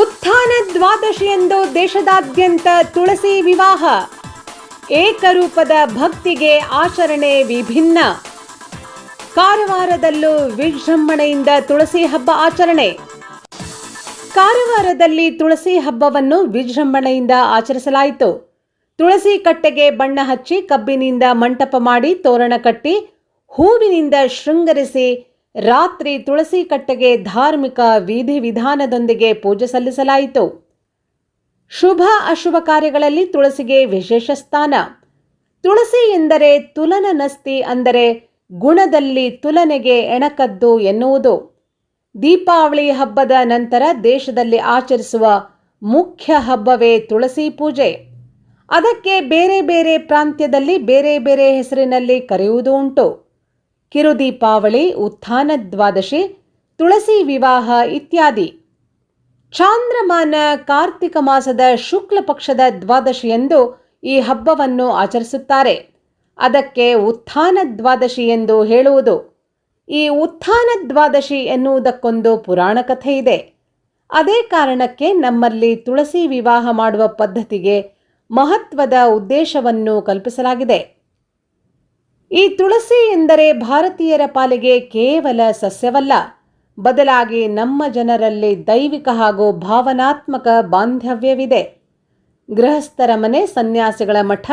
ಉತ್ಥಾನ ದ್ವಾದಶಿಯಂದು ದೇಶದಾದ್ಯಂತ ತುಳಸಿ ವಿವಾಹ. ಏಕರೂಪದ ಭಕ್ತಿಗೆ ಆಚರಣೆ ವಿಭಿನ್ನ. ಕಾರವಾರದಲ್ಲೂ ವಿಜೃಂಭಣೆಯಿಂದ ತುಳಸಿ ಹಬ್ಬ ಆಚರಣೆ. ಕಾರವಾರದಲ್ಲಿ ತುಳಸಿ ಹಬ್ಬವನ್ನು ವಿಜೃಂಭಣೆಯಿಂದ ಆಚರಿಸಲಾಯಿತು. ತುಳಸಿ ಕಟ್ಟೆಗೆ ಬಣ್ಣ ಹಚ್ಚಿ ಕಬ್ಬಿನಿಂದ ಮಂಟಪ ಮಾಡಿ ತೋರಣ ಕಟ್ಟಿ, ಹೂವಿನಿಂದ ಶೃಂಗರಿಸಿ ರಾತ್ರಿ ತುಳಸಿ ಕಟ್ಟೆಗೆ ಧಾರ್ಮಿಕ ವಿಧಿ ವಿಧಾನದೊಂದಿಗೆ ಪೂಜೆ ಸಲ್ಲಿಸಲಾಯಿತು. ಶುಭ ಅಶುಭ ಕಾರ್ಯಗಳಲ್ಲಿ ತುಳಸಿಗೆ ವಿಶೇಷ ಸ್ಥಾನ. ತುಳಸಿ ಎಂದರೆ ತುಲನ ನಸ್ತಿ ಅಂದರೆ ಗುಣದಲ್ಲಿ ತುಲನೆಗೆ ಎಣಕದ್ದು ಎನ್ನುವುದು. ದೀಪಾವಳಿ ಹಬ್ಬದ ನಂತರ ದೇಶದಲ್ಲಿ ಆಚರಿಸುವ ಮುಖ್ಯ ಹಬ್ಬವೇ ತುಳಸಿ ಪೂಜೆ. ಅದಕ್ಕೆ ಬೇರೆ ಬೇರೆ ಪ್ರಾಂತ್ಯದಲ್ಲಿ ಬೇರೆ ಬೇರೆ ಹೆಸರಿನಲ್ಲಿ ಕರೆಯುವುದು ಉಂಟು. ಕಿರುದೀಪಾವಳಿ, ಉತ್ಥಾನ ದ್ವಾದಶಿ, ತುಳಸಿ ವಿವಾಹ ಇತ್ಯಾದಿ. ಚಾಂದ್ರಮಾನ ಕಾರ್ತಿಕ ಮಾಸದ ಶುಕ್ಲ ಪಕ್ಷದ ದ್ವಾದಶಿಯಂದು ಈ ಹಬ್ಬವನ್ನು ಆಚರಿಸುತ್ತಾರೆ. ಅದಕ್ಕೆ ಉತ್ಥಾನ ದ್ವಾದಶಿ ಎಂದು ಹೇಳುವುದು. ಈ ಉತ್ಥಾನ ದ್ವಾದಶಿ ಎನ್ನುವುದಕ್ಕೊಂದು ಪುರಾಣ ಕಥೆ ಇದೆ. ಅದೇ ಕಾರಣಕ್ಕೆ ನಮ್ಮಲ್ಲಿ ತುಳಸಿ ವಿವಾಹ ಮಾಡುವ ಪದ್ಧತಿಗೆ ಮಹತ್ವದ ಉದ್ದೇಶವನ್ನು ಕಲ್ಪಿಸಲಾಗಿದೆ. ಈ ತುಳಸಿ ಎಂದರೆ ಭಾರತೀಯರ ಪಾಲಿಗೆ ಕೇವಲ ಸಸ್ಯವಲ್ಲ. ಬದಲಾಗಿ ನಮ್ಮ ಜನರಲ್ಲಿ ದೈವಿಕ ಹಾಗೂ ಭಾವನಾತ್ಮಕ ಬಾಂಧವ್ಯವಿದೆ. ಗೃಹಸ್ಥರ ಮನೆ ಸನ್ಯಾಸಿಗಳ ಮಠ,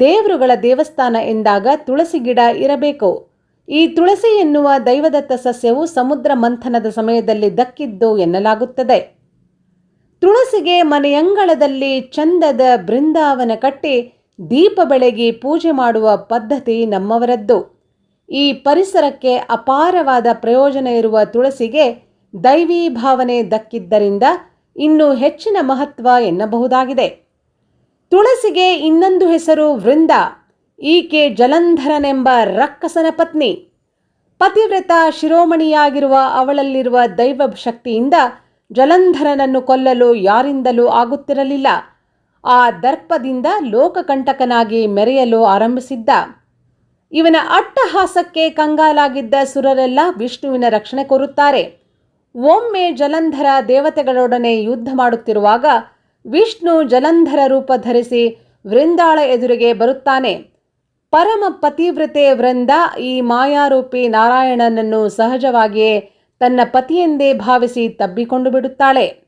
ದೇವರುಗಳ ದೇವಸ್ಥಾನ ಎಂದಾಗ ತುಳಸಿ ಗಿಡ ಇರಬೇಕು. ಈ ತುಳಸಿ ಎನ್ನುವ ದೈವದತ್ತ ಸಸ್ಯವು ಸಮುದ್ರ ಮಂಥನದ ಸಮಯದಲ್ಲಿ ದಕ್ಕಿದ್ದು ಎನ್ನಲಾಗುತ್ತದೆ. ತುಳಸಿಗೆ ಮನೆಯಂಗಳದಲ್ಲಿ ಚಂದದ ಬೃಂದಾವನ ಕಟ್ಟಿ ದೀಪ ಬೆಳಗಿ ಪೂಜೆ ಮಾಡುವ ಪದ್ಧತಿ ನಮ್ಮವರದ್ದು. ಈ ಪರಿಸರಕ್ಕೆ ಅಪಾರವಾದ ಪ್ರಯೋಜನ ಇರುವ ತುಳಸಿಗೆ ದೈವೀ ಭಾವನೆ ದಕ್ಕಿದ್ದರಿಂದ ಇನ್ನೂ ಹೆಚ್ಚಿನ ಮಹತ್ವ ಎನ್ನಬಹುದಾಗಿದೆ. ತುಳಸಿಗೆ ಇನ್ನೊಂದು ಹೆಸರು ವೃಂದ, ಈಕೆ ಜಲಂಧರನೆಂಬ ರಕ್ಕಸನ ಪತ್ನಿ. ಪತಿವ್ರತ ಶಿರೋಮಣಿಯಾಗಿರುವ ಅವಳಲ್ಲಿರುವ ದೈವ ಶಕ್ತಿಯಿಂದ ಜಲಂಧರನನ್ನು ಕೊಲ್ಲಲು ಯಾರಿಂದಲೂ ಆಗುತ್ತಿರಲಿಲ್ಲ. ಆ ದರ್ಪದಿಂದ ಲೋಕಕಂಟಕನಾಗಿ ಮೆರೆಯಲು ಆರಂಭಿಸಿದ್ದ. ಇವನ ಅಟ್ಟಹಾಸಕ್ಕೆ ಕಂಗಾಲಾಗಿದ್ದ ಸುರರೆಲ್ಲ ವಿಷ್ಣುವಿನ ರಕ್ಷಣೆ ಕೋರುತ್ತಾರೆ. ಒಮ್ಮೆ ಜಲಂಧರ ದೇವತೆಗಳೊಡನೆ ಯುದ್ಧ ಮಾಡುತ್ತಿರುವಾಗ ವಿಷ್ಣು ಜಲಂಧರ ರೂಪ ಧರಿಸಿ ವೃಂದಾಳ ಎದುರಿಗೆ ಬರುತ್ತಾನೆ. ಪರಮ ಪತಿವ್ರತೆ ವೃಂದ ಈ ಮಾಯಾರೂಪಿ ನಾರಾಯಣನನ್ನು ಸಹಜವಾಗಿಯೇ ತನ್ನ ಪತಿಯೆಂದೇ ಭಾವಿಸಿ ತಬ್ಬಿಕೊಂಡು ಬಿಡುತ್ತಾಳೆ.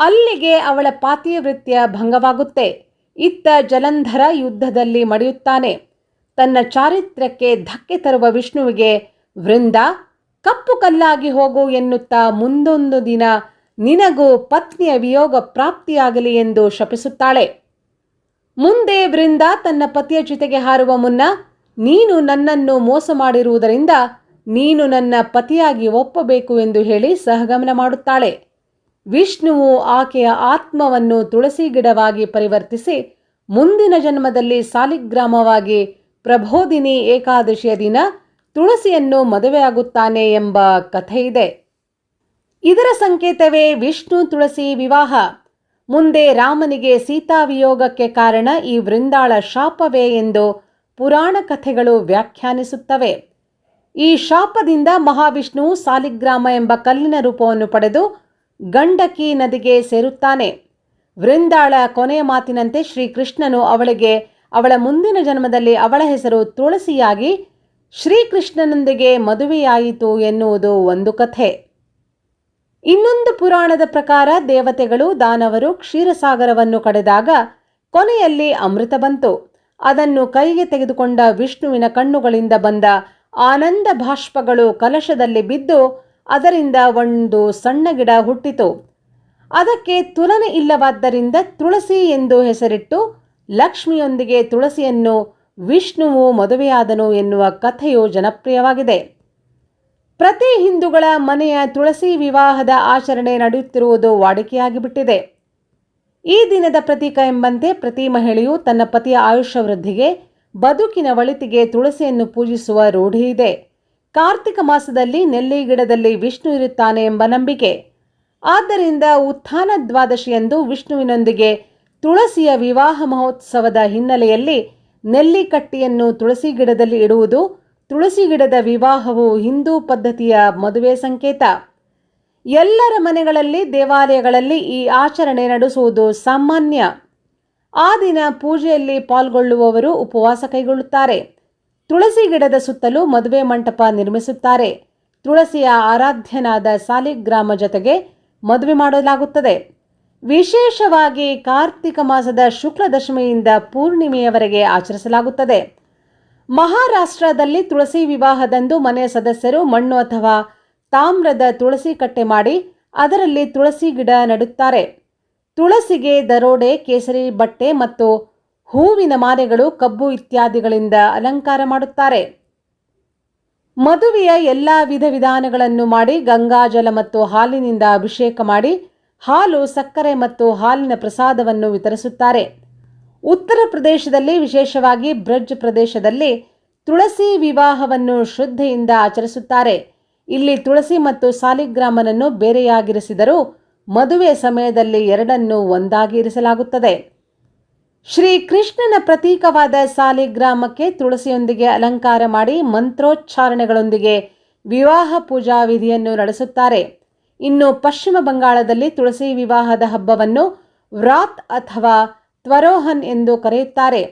ಅಲ್ಲಿಗೆ ಅವಳ ಪಾತಿವೃತ್ಯ ಭಂಗವಾಗುತ್ತೆ. ಇತ್ತ ಜಲಂಧರ ಯುದ್ಧದಲ್ಲಿ ಮಡಿಯುತ್ತಾನೆ. ತನ್ನ ಚಾರಿತ್ರ್ಯಕ್ಕೆ ಧಕ್ಕೆ ತರುವ ವಿಷ್ಣುವಿಗೆ, ವೃಂದ, ಕಪ್ಪು ಕಲ್ಲಾಗಿ ಹೋಗು ಎನ್ನುತ್ತಾ ಮುಂದೊಂದು ದಿನ ನಿನಗೂ ಪತ್ನಿಯ ವಿಯೋಗ ಪ್ರಾಪ್ತಿಯಾಗಲಿ ಎಂದು ಶಪಿಸುತ್ತಾಳೆ. ಮುಂದೆ ವೃಂದ ತನ್ನ ಪತಿಯ ಜೊತೆಗೆ ಹಾರುವ ಮುನ್ನ, ನೀನು ನನ್ನನ್ನು ಮೋಸ ಮಾಡಿರುವುದರಿಂದ ನೀನು ನನ್ನ ಪತಿಯಾಗಿ ಒಪ್ಪಬೇಕು ಎಂದು ಹೇಳಿ ಸಹಗಮನ ಮಾಡುತ್ತಾಳೆ. ವಿಷ್ಣುವು ಆಕೆಯ ಆತ್ಮವನ್ನು ತುಳಸಿ ಗಿಡವಾಗಿ ಪರಿವರ್ತಿಸಿ ಮುಂದಿನ ಜನ್ಮದಲ್ಲಿ ಸಾಲಿಗ್ರಾಮವಾಗಿ ಪ್ರಬೋಧಿನಿ ಏಕಾದಶಿಯ ದಿನ ತುಳಸಿಯನ್ನು ಮದುವೆಯಾಗುತ್ತಾನೆ ಎಂಬ ಕಥೆ ಇದೆ ಇದರ ಸಂಕೇತವೇ ವಿಷ್ಣು ತುಳಸಿ ವಿವಾಹ. ಮುಂದೆ ರಾಮನಿಗೆ ಸೀತಾವಿಯೋಗಕ್ಕೆ ಕಾರಣ ಈ ವೃಂದಾಳ ಶಾಪವೇ ಎಂದು ಪುರಾಣ ಕಥೆಗಳು ವ್ಯಾಖ್ಯಾನಿಸುತ್ತವೆ. ಈ ಶಾಪದಿಂದ ಮಹಾವಿಷ್ಣುವು ಸಾಲಿಗ್ರಾಮ ಎಂಬ ಕಲ್ಲಿನ ರೂಪವನ್ನು ಪಡೆದು ಗಂಡಕಿ ನದಿಗೆ ಸೇರುತ್ತಾನೆ. ವೃಂದಾಳ ಕೊನೆಯ ಮಾತಿನಂತೆ ಶ್ರೀಕೃಷ್ಣನು ಅವಳಿಗೆ, ಅವಳ ಮುಂದಿನ ಜನ್ಮದಲ್ಲಿ ಅವಳ ಹೆಸರು ತುಳಸಿಯಾಗಿ, ಶ್ರೀಕೃಷ್ಣನೊಂದಿಗೆ ಮದುವೆಯಾಯಿತು ಎನ್ನುವುದು ಒಂದು ಕಥೆ. ಇನ್ನೊಂದು ಪುರಾಣದ ಪ್ರಕಾರ ದೇವತೆಗಳು ದಾನವರು ಕ್ಷೀರಸಾಗರವನ್ನು ಕಡೆದಾಗ ಕೊನೆಯಲ್ಲಿ ಅಮೃತ ಬಂತು. ಅದನ್ನು ಕೈಗೆ ತೆಗೆದುಕೊಂಡ ವಿಷ್ಣುವಿನ ಕಣ್ಣುಗಳಿಂದ ಬಂದ ಆನಂದ ಭಾಷ್ಪಗಳು ಕಲಶದಲ್ಲಿ ಬಿದ್ದು ಅದರಿಂದ ಒಂದು ಸಣ್ಣ ಗಿಡ ಹುಟ್ಟಿತು. ಅದಕ್ಕೆ ತುಲನೆ ಇಲ್ಲವಾದ್ದರಿಂದ ತುಳಸಿ ಎಂದು ಹೆಸರಿಟ್ಟು ಲಕ್ಷ್ಮಿಯೊಂದಿಗೆ ತುಳಸಿಯನ್ನು ವಿಷ್ಣುವು ಮದುವೆಯಾದನು ಎನ್ನುವ ಕಥೆಯು ಜನಪ್ರಿಯವಾಗಿದೆ. ಪ್ರತಿ ಹಿಂದೂಗಳ ಮನೆಯ ತುಳಸಿ ವಿವಾಹದ ಆಚರಣೆ ನಡೆಯುತ್ತಿರುವುದು ವಾಡಿಕೆಯಾಗಿಬಿಟ್ಟಿದೆ. ಈ ದಿನದ ಪ್ರತೀಕ ಎಂಬಂತೆ ಪ್ರತಿ ಮಹಿಳೆಯು ತನ್ನ ಪತಿಯ ಆಯುಷ್ಯ ವೃದ್ಧಿಗೆ ಬದುಕಿನ ಒಳಿತಿಗೆ ತುಳಸಿಯನ್ನು ಪೂಜಿಸುವ ರೂಢಿ ಇದೆ. ಕಾರ್ತಿಕ ಮಾಸದಲ್ಲಿ ನೆಲ್ಲಿ ಗಿಡದಲ್ಲಿ ವಿಷ್ಣು ಇರುತ್ತಾನೆ ಎಂಬ ನಂಬಿಕೆ. ಆದ್ದರಿಂದ ಉತ್ಥಾನ ದ್ವಾದಶಿಯಂದು ವಿಷ್ಣುವಿನೊಂದಿಗೆ ತುಳಸಿಯ ವಿವಾಹ ಮಹೋತ್ಸವದ ಹಿನ್ನೆಲೆಯಲ್ಲಿ ನೆಲ್ಲಿಕಟ್ಟಿಯನ್ನು ತುಳಸಿ ಗಿಡದಲ್ಲಿ ಇಡುವುದು, ತುಳಸಿ ಗಿಡದ ವಿವಾಹವು ಹಿಂದೂ ಪದ್ಧತಿಯ ಮದುವೆ ಸಂಕೇತ. ಎಲ್ಲರ ಮನೆಗಳಲ್ಲಿ ದೇವಾಲಯಗಳಲ್ಲಿ ಈ ಆಚರಣೆ ನಡೆಸುವುದು ಸಾಮಾನ್ಯ. ಆ ದಿನ ಪೂಜೆಯಲ್ಲಿ ಪಾಲ್ಗೊಳ್ಳುವವರು ಉಪವಾಸ ಕೈಗೊಳ್ಳುತ್ತಾರೆ. ತುಳಸಿ ಗಿಡದ ಸುತ್ತಲೂ ಮದುವೆ ಮಂಟಪ ನಿರ್ಮಿಸುತ್ತಾರೆ. ತುಳಸಿಯ ಆರಾಧ್ಯನಾದ ಸಾಲಿಗ್ರಾಮ ಜೊತೆಗೆ ಮದುವೆ ಮಾಡಲಾಗುತ್ತದೆ. ವಿಶೇಷವಾಗಿ ಕಾರ್ತಿಕ ಮಾಸದ ಶುಕ್ಲ ದಶಮಿಯಿಂದ ಪೂರ್ಣಿಮೆಯವರೆಗೆ ಆಚರಿಸಲಾಗುತ್ತದೆ. ಮಹಾರಾಷ್ಟ್ರದಲ್ಲಿ ತುಳಸಿ ವಿವಾಹದಂದು ಮನೆಯ ಸದಸ್ಯರು ಮಣ್ಣು ಅಥವಾ ತಾಮ್ರದ ತುಳಸಿ ಕಟ್ಟೆ ಮಾಡಿ ಅದರಲ್ಲಿ ತುಳಸಿ ಗಿಡ ನೆಡುತ್ತಾರೆ. ತುಳಸಿಗೆ ದರೋಡೆ, ಕೇಸರಿ ಬಟ್ಟೆ ಮತ್ತು ಹೂವಿನ ಮಾಲೆಗಳು, ಕಬ್ಬು ಇತ್ಯಾದಿಗಳಿಂದ ಅಲಂಕಾರ ಮಾಡುತ್ತಾರೆ. ಮದುವೆಯ ಎಲ್ಲ ವಿಧ ವಿಧಾನಗಳನ್ನು ಮಾಡಿ ಗಂಗಾಜಲ ಮತ್ತು ಹಾಲಿನಿಂದ ಅಭಿಷೇಕ ಮಾಡಿ ಹಾಲು, ಸಕ್ಕರೆ ಮತ್ತು ಹಾಲಿನ ಪ್ರಸಾದವನ್ನು ವಿತರಿಸುತ್ತಾರೆ. ಉತ್ತರ ಪ್ರದೇಶದಲ್ಲಿ, ವಿಶೇಷವಾಗಿ ಬ್ರಜ್ ಪ್ರದೇಶದಲ್ಲಿ, ತುಳಸಿ ವಿವಾಹವನ್ನು ಶ್ರದ್ಧೆಯಿಂದ ಆಚರಿಸುತ್ತಾರೆ. ಇಲ್ಲಿ ತುಳಸಿ ಮತ್ತು ಸಾಲಿಗ್ರಾಮನನ್ನು ಬೇರೆಯಾಗಿರಿಸಿದರೂ ಮದುವೆ ಸಮಯದಲ್ಲಿ ಎರಡನ್ನೂ ಒಂದಾಗಿ ಇರಿಸಲಾಗುತ್ತದೆ. ಶ್ರೀ ಕೃಷ್ಣನ ಪ್ರತೀಕವಾದ ಸಾಲಿಗ್ರಾಮಕ್ಕೆ ತುಳಸಿಯೊಂದಿಗೆ ಅಲಂಕಾರ ಮಾಡಿ ಮಂತ್ರೋಚ್ಚಾರಣೆಗಳೊಂದಿಗೆ ವಿವಾಹ ಪೂಜಾ ವಿಧಿಯನ್ನು ನಡೆಸುತ್ತಾರೆ. ಇನ್ನು ಪಶ್ಚಿಮ ಬಂಗಾಳದಲ್ಲಿ ತುಳಸಿ ವಿವಾಹದ ಹಬ್ಬವನ್ನು ವ್ರಾತ್ ಅಥವಾ ತ್ವರೋಹನ್ ಎಂದು ಕರೆಯುತ್ತಾರೆ.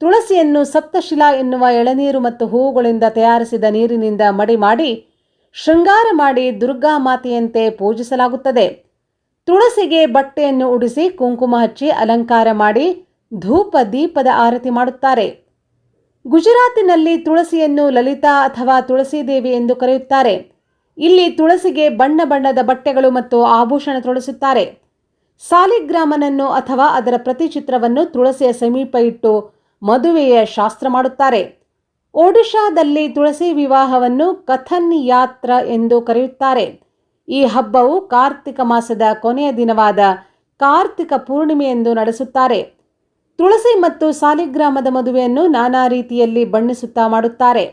ತುಳಸಿಯನ್ನು ಸಪ್ತಶಿಲಾ ಎನ್ನುವ ಎಳನೀರು ಮತ್ತು ಹೂವುಗಳಿಂದ ತಯಾರಿಸಿದ ನೀರಿನಿಂದ ಮಡಿ ಮಾಡಿ ಶೃಂಗಾರ ಮಾಡಿ ದುರ್ಗಾ ಮಾತೆಯಂತೆ ಪೂಜಿಸಲಾಗುತ್ತದೆ. ತುಳಸಿಗೆ ಬಟ್ಟೆಯನ್ನು ಉಡಿಸಿ ಕುಂಕುಮ ಹಚ್ಚಿ ಅಲಂಕಾರ ಮಾಡಿ ಧೂಪ ದೀಪದ ಆರತಿ ಮಾಡುತ್ತಾರೆ. ಗುಜರಾತಿನಲ್ಲಿ ತುಳಸಿಯನ್ನು ಲಲಿತಾ ಅಥವಾ ತುಳಸಿ ದೇವಿ ಎಂದು ಕರೆಯುತ್ತಾರೆ. ಇಲ್ಲಿ ತುಳಸಿಗೆ ಬಣ್ಣ ಬಣ್ಣದ ಬಟ್ಟೆಗಳು ಮತ್ತು ಆಭೂಷಣ ತೊಡಿಸುತ್ತಾರೆ. ಸಾಲಿಗ್ರಾಮನನ್ನು ಅಥವಾ ಅದರ ಪ್ರತಿಚಿತ್ರವನ್ನು ತುಳಸಿಯ ಸಮೀಪ ಇಟ್ಟು ಮದುವೆಯ ಶಾಸ್ತ್ರ ಮಾಡುತ್ತಾರೆ. ಒಡಿಶಾದಲ್ಲಿ ತುಳಸಿ ವಿವಾಹವನ್ನು ಕಥನ್ ಯಾತ್ರ ಎಂದು ಕರೆಯುತ್ತಾರೆ. ಈ ಹಬ್ಬವು ಕಾರ್ತಿಕ ಮಾಸದ ಕೊನೆಯ ದಿನವಾದ ಕಾರ್ತಿಕ ಪೂರ್ಣಿಮೆಯೆಂದು ನಡೆಸುತ್ತಾರೆ. ತುಳಸಿ ಮತ್ತು ಸಾಲಿಗ್ರಾಮದ ಮದುವೆಯನ್ನು ನಾನಾ ರೀತಿಯಲ್ಲಿ ಬಣ್ಣಿಸುತ್ತಾ ಮಾಡುತ್ತಾರೆ.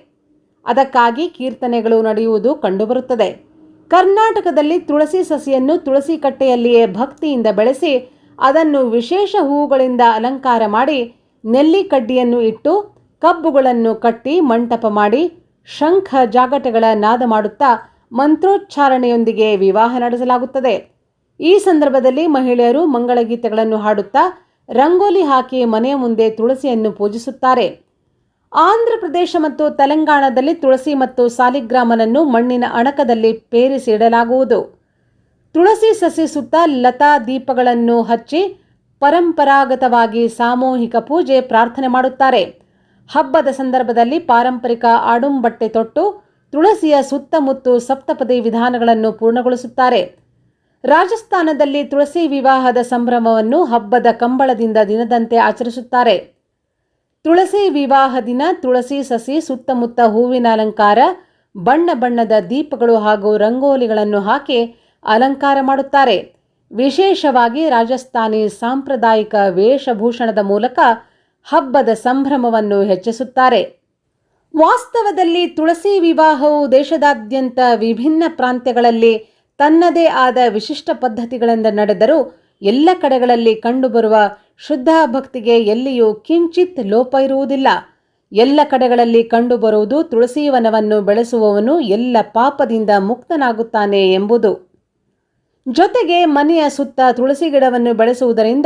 ಅದಕ್ಕಾಗಿ ಕೀರ್ತನೆಗಳು ನಡೆಯುವುದು ಕಂಡುಬರುತ್ತದೆ. ಕರ್ನಾಟಕದಲ್ಲಿ ತುಳಸಿ ಸಸಿಯನ್ನು ತುಳಸಿ ಕಟ್ಟೆಯಲ್ಲಿಯೇ ಭಕ್ತಿಯಿಂದ ಬೆಳೆಸಿ, ಅದನ್ನು ವಿಶೇಷ ಹೂವುಗಳಿಂದ ಅಲಂಕಾರ ಮಾಡಿ, ನೆಲ್ಲಿಕಡ್ಡಿಯನ್ನು ಇಟ್ಟು, ಕಬ್ಬುಗಳನ್ನು ಕಟ್ಟಿ, ಮಂಟಪ ಮಾಡಿ, ಶಂಖ ಜಾಗಟೆಗಳ ನಾದ ಮಾಡುತ್ತಾ ಮಂತ್ರೋಚ್ಚಾರಣೆಯೊಂದಿಗೆ ವಿವಾಹ ನಡೆಸಲಾಗುತ್ತದೆ. ಈ ಸಂದರ್ಭದಲ್ಲಿ ಮಹಿಳೆಯರು ಮಂಗಳಗೀತೆಗಳನ್ನು ಹಾಡುತ್ತಾ ರಂಗೋಲಿ ಹಾಕಿ ಮನೆಯ ಮುಂದೆ ತುಳಸಿಯನ್ನು ಪೂಜಿಸುತ್ತಾರೆ. ಆಂಧ್ರ ಪ್ರದೇಶ ಮತ್ತು ತೆಲಂಗಾಣದಲ್ಲಿ ತುಳಸಿ ಮತ್ತು ಸಾಲಿಗ್ರಾಮನನ್ನು ಮಣ್ಣಿನ ಅಣಕದಲ್ಲಿ ಪೇರಿಸಿಡಲಾಗುವುದು. ತುಳಸಿ ಸಸಿ ಸುತ್ತ ಲತಾ ದೀಪಗಳನ್ನು ಹಚ್ಚಿ ಪರಂಪರಾಗತವಾಗಿ ಸಾಮೂಹಿಕ ಪೂಜೆ ಪ್ರಾರ್ಥನೆ ಮಾಡುತ್ತಾರೆ. ಹಬ್ಬದ ಸಂದರ್ಭದಲ್ಲಿ ಪಾರಂಪರಿಕ ಆಡುಂಬಟ್ಟೆ ತೊಟ್ಟು ತುಳಸಿಯ ಸುತ್ತಮುತ್ತು ಸಪ್ತಪದಿ ವಿಧಾನಗಳನ್ನು ಪೂರ್ಣಗೊಳಿಸುತ್ತಾರೆ. ರಾಜಸ್ಥಾನದಲ್ಲಿ ತುಳಸಿ ವಿವಾಹದ ಸಂಭ್ರಮವನ್ನು ಹಬ್ಬದ ಕಂಬಳದಿಂದ ದಿನದಂತೆ ಆಚರಿಸುತ್ತಾರೆ. ತುಳಸಿ ವಿವಾಹ ದಿನ ತುಳಸಿ ಸಸಿ, ಸುತ್ತಮುತ್ತ ಹೂವಿನ ಅಲಂಕಾರ, ಬಣ್ಣ ಬಣ್ಣದ ದೀಪಗಳು ಹಾಗೂ ರಂಗೋಲಿಗಳನ್ನು ಹಾಕಿ ಅಲಂಕಾರ ಮಾಡುತ್ತಾರೆ. ವಿಶೇಷವಾಗಿ ರಾಜಸ್ಥಾನಿ ಸಾಂಪ್ರದಾಯಿಕ ವೇಷಭೂಷಣದ ಮೂಲಕ ಹಬ್ಬದ ಸಂಭ್ರಮವನ್ನು ಹೆಚ್ಚಿಸುತ್ತಾರೆ. ವಾಸ್ತವದಲ್ಲಿ ತುಳಸಿ ವಿವಾಹವು ದೇಶದಾದ್ಯಂತ ವಿಭಿನ್ನ ಪ್ರಾಂತ್ಯಗಳಲ್ಲಿ ತನ್ನದೇ ಆದ ವಿಶಿಷ್ಟ ಪದ್ಧತಿಗಳಿಂದ ನಡೆದರೂ ಎಲ್ಲ ಕಡೆಗಳಲ್ಲಿ ಕಂಡುಬರುವ ಶುದ್ಧ ಭಕ್ತಿಗೆ ಎಲ್ಲಿಯೂ ಕಿಂಚಿತ್ ಲೋಪ ಇರುವುದಿಲ್ಲ. ಎಲ್ಲ ಕಡೆಗಳಲ್ಲಿ ಕಂಡುಬರುವುದು ತುಳಸಿ ವನವನ್ನು ಬೆಳೆಸುವವನು ಎಲ್ಲ ಪಾಪದಿಂದ ಮುಕ್ತನಾಗುತ್ತಾನೆ ಎಂಬುದು. ಜೊತೆಗೆ ಮನೆಯ ಸುತ್ತ ತುಳಸಿ ಗಿಡವನ್ನು ಬೆಳೆಸುವುದರಿಂದ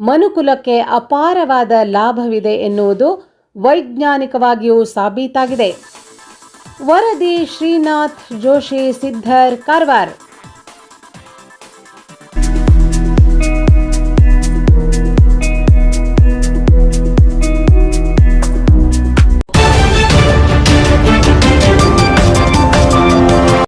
ಮನುಕುಲಕ್ಕೆ ಅಪಾರವಾದ ಲಾಭವಿದೆ ಎನ್ನುವುದು ವೈಜ್ಞಾನಿಕವಾಗಿಯೂ ಸಾಬೀತಾಗಿದೆ. ವರದಿ ಶ್ರೀನಾಥ್ ಜೋಶಿ ಸಿದ್ಧರ್ ಕಾರವಾರ್.